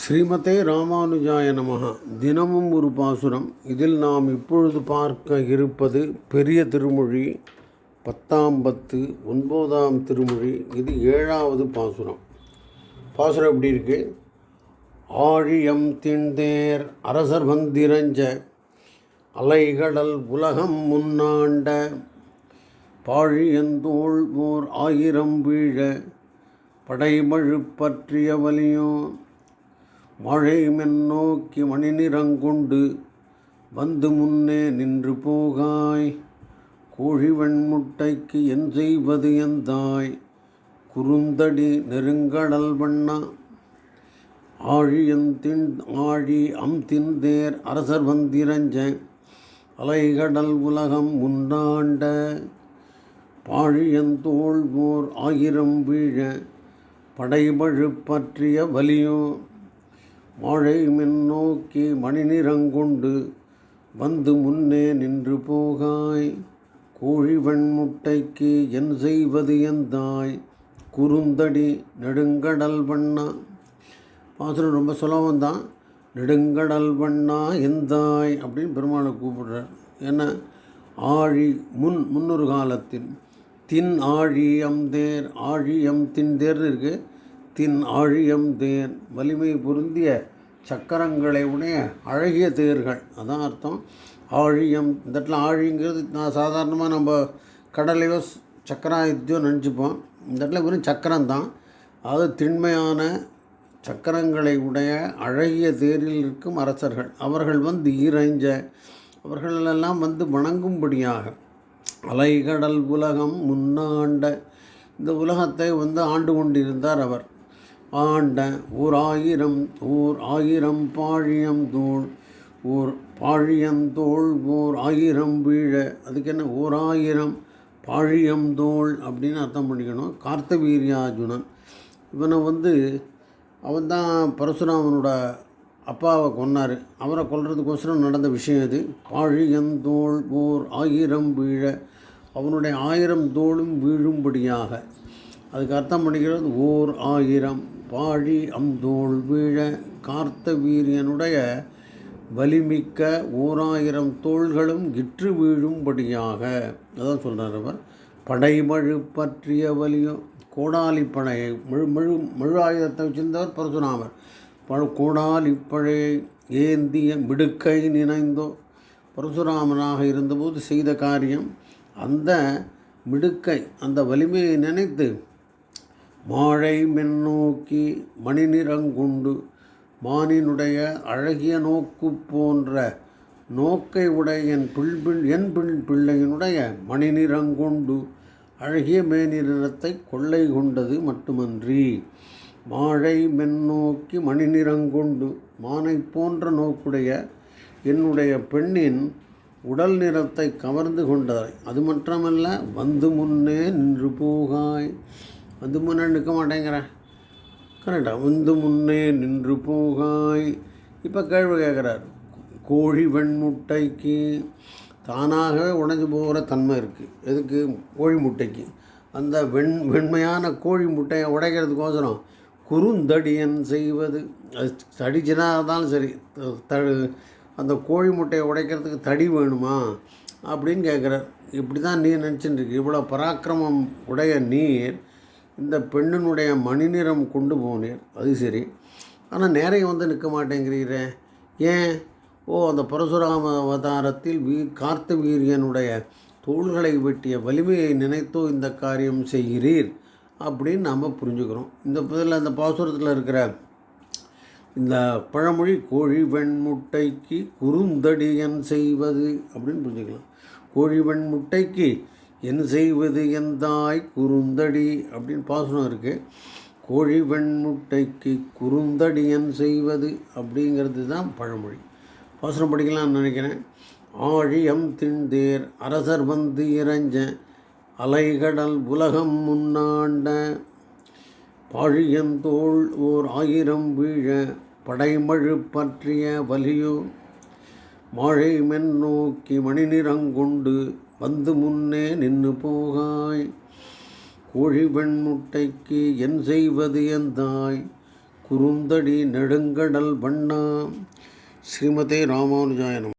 ஸ்ரீமதே ராமானுஜாய நமகா தினமும் ஒரு பாசுரம். இதில் நாம் இப்பொழுது பார்க்க இருப்பது பெரிய திருமொழி பத்தாம் பத்து ஒன்பதாம் திருமொழி. இது ஏழாவது பாசுரம். பாசுரம் எப்படி இருக்கு? ஆழியம் திண்தேர் அரசர் வந்திரஞ்ச அலைகடல் உலகம் முன்னாண்ட பாழியந்தோள் ஓர் ஆயிரம் வீழ படைமழு பற்றிய வலியோ மழை மென்னோக்கி மணி நிறங்கொண்டு வந்து முன்னே நின்று போகாய். கோழி வெண்முட்டைக்கு என் செய்வது எந்தாய்? குறுந்தடி நெருங்கடல் வண்ணா ஆழியந்தின் ஆழி அம் தின்தேர் அரசர் வந்திரஞ்ச அலைகடல் உலகம் முன்னாண்ட பாழியந்தோள் ஓர் ஆயிரம் வீழ படைபழு பற்றிய வலியோ மழை மின்னோக்கி மணி நிறங்கொண்டு வந்து முன்னே நின்று போகாய். கோழி வெண்முட்டைக்கு என் செய்வது எந்தாய்? குறுந்தடி நெடுங்கடல் வண்ணா. பாசுரம் ரொம்ப சுலபம் தான் நெடுங்கடல் வண்ணா எந்தாய்? அப்படின்னு பெருமாளை கூப்பிடுறார். ஏன்னா ஆழி முன் முன்னொரு காலத்தில். தின் ஆழியம் தேர் ஆழியம் தின் தின்தேர்னு இருக்கு. தின் ஆழியம் தேர் வலிமை பொருந்திய சக்கரங்களை உடைய அழகிய தேர்கள். அதான் அர்த்தம். ஆழியம் இந்த இடத்துல ஆழிங்கிறது நான் சாதாரணமாக நம்ம கடலையோ சக்கராயுத்தியோ நினச்சிப்போம். இந்த இடத்துல வெறும் சக்கரம் தான் அது திண்மையான சக்கரங்களை உடைய அழகிய தேரில் இருக்கும் அரசர்கள். அவர்கள் வந்து இறைஞ்ச அவர்களெல்லாம் வந்து வணங்கும்படியாக அலைகடல் உலகம் முன்னாண்ட இந்த உலகத்தை வந்து ஆண்டு கொண்டிருந்தார் அவர். ஆண்ட ஓர் ஆயிரம் ஓர் ஆயிரம் பாழியந்தோள் ஊர் ஓர் பாழியந்தோள் ஓர் ஆயிரம் வீழ. அதுக்கு என்ன? ஓர் ஆயிரம் பாழியந்தோள் அப்படின்னு அர்த்தம் பண்ணிக்கணும். கார்த்தவீரியார்ஜுனன். இவனை வந்து அவன் தான் பரசுராமனோட அப்பாவை கொன்னார். அவரை கொல்றதுக்கோசரம் நடந்த விஷயம் இது. பாழியந்தோள் ஓர் ஆயிரம் வீழ. அவனுடைய ஆயிரம் தோளும் வீழும்படியாக. அதுக்கு அர்த்தம் பண்ணிக்கிறது ஓர் ஆயிரம் பாழி அம்தோள் வீழ கார்த்த வீரியனுடைய வலிமிக்க ஓராயிரம் தோள்களும் கிற்று வீழும்படியாக. அதான் சொல்கிறார் அவர். படைமழு பற்றிய வலியும் கோடாலி பழையை முழு முழு முழு ஆயுதத்தை வச்சிருந்தவர் பரசுராமர். பழ கோடாலி பழையை ஏந்திய மிடுக்கை நினைந்தோ பரசுராமனாக இருந்தபோது செய்த காரியம் அந்த மிடுக்கை அந்த வலிமையை நினைத்து மாழை மென்னோக்கி மணிநிறங்குண்டு மானினுடைய அழகிய நோக்கு போன்ற நோக்கை உடைய என் பிள்பிள் என் பிள் பிள்ளையினுடைய மணிநிறங்குண்டு அழகிய மேனிறத்தை கொள்ளை கொண்டது மட்டுமன்றி. மாழை மென்னோக்கி மணிநிறங்குண்டு மானை போன்ற நோக்குடைய என்னுடைய பெண்ணின் உடல் நிறத்தை கவர்ந்து கொண்டதாய். அது மட்டுமல்ல வந்து முன்னே நின்று போகாய். வந்து முன்னே நிற்க மாட்டேங்கிறேன். கரெக்டாக வந்து முன்னே நின்று போகாய். இப்போ கேள்வி கேட்குறார் கோழி வெண்முட்டைக்கு தானாகவே உடைஞ்சு போகிற தன்மை இருக்குது எதுக்கு? கோழி முட்டைக்கு. அந்த வெண் வெண்மையான கோழி முட்டையை உடைக்கிறதுக்கோசரம் குறுந்தடியன் செய்வது. அது தடிச்சுனா இருந்தாலும் சரி த அந்த கோழி முட்டையை உடைக்கிறதுக்கு தடி வேணுமா? அப்படின்னு கேட்குறார் இப்படி தான் நீர் நினச்சின்னு இருக்கு இவ்வளோ பராக்கிரமம் உடைய நீர் இந்த பெண்ணினுடைய மணிநிறம் கொண்டு போனீர் அது சரி. ஆனால் நேரம் வந்து நிற்க மாட்டேங்கிறீரே. ஏன்? ஓ அந்த பரசுராம அவதாரத்தில் வீ கார்த்த வீரியனுடைய தோள்களை வெட்டிய வலிமையை நினைத்தோ இந்த காரியம் செய்கிறீர் அப்படின்னு நாம் புரிஞ்சுக்கிறோம். இந்த இதில் அந்த பாசுரத்தில் இருக்கிற இந்த பழமொழி கோழி வெண்முட்டைக்கு குறுந்தடியன் செய்வது அப்படின்னு புரிஞ்சுக்கலாம். கோழி வெண்முட்டைக்கு என் செய்வது எந்தாய் குறுந்தடி? அப்படின்னு பாசனம் இருக்குது கோழி வெண்முட்டைக்கு குறுந்தடியன் செய்வது அப்படிங்கிறது தான் பழமொழி. பாசனம் படிக்கலாம்னு நினைக்கிறேன். ஆழியம் திண்டேர் அரசர் வந்து இறைஞ்ச அலைகடல் உலகம் முன்னாண்ட பாழியந்தோள் ஓர் ஆயிரம் வீழ படைமழு பற்றிய வலியோ மாழை மென்னோக்கி மணி நிறங்கொண்டு வந்து முன்னே நின்று போகாய். கோழிவெண் முட்டைக்கு என் செய்வது எந்தாய்? குறுந்தடி நெடுங்கடல் வண்ணா ஸ்ரீமதே ராமானுஜாயனம்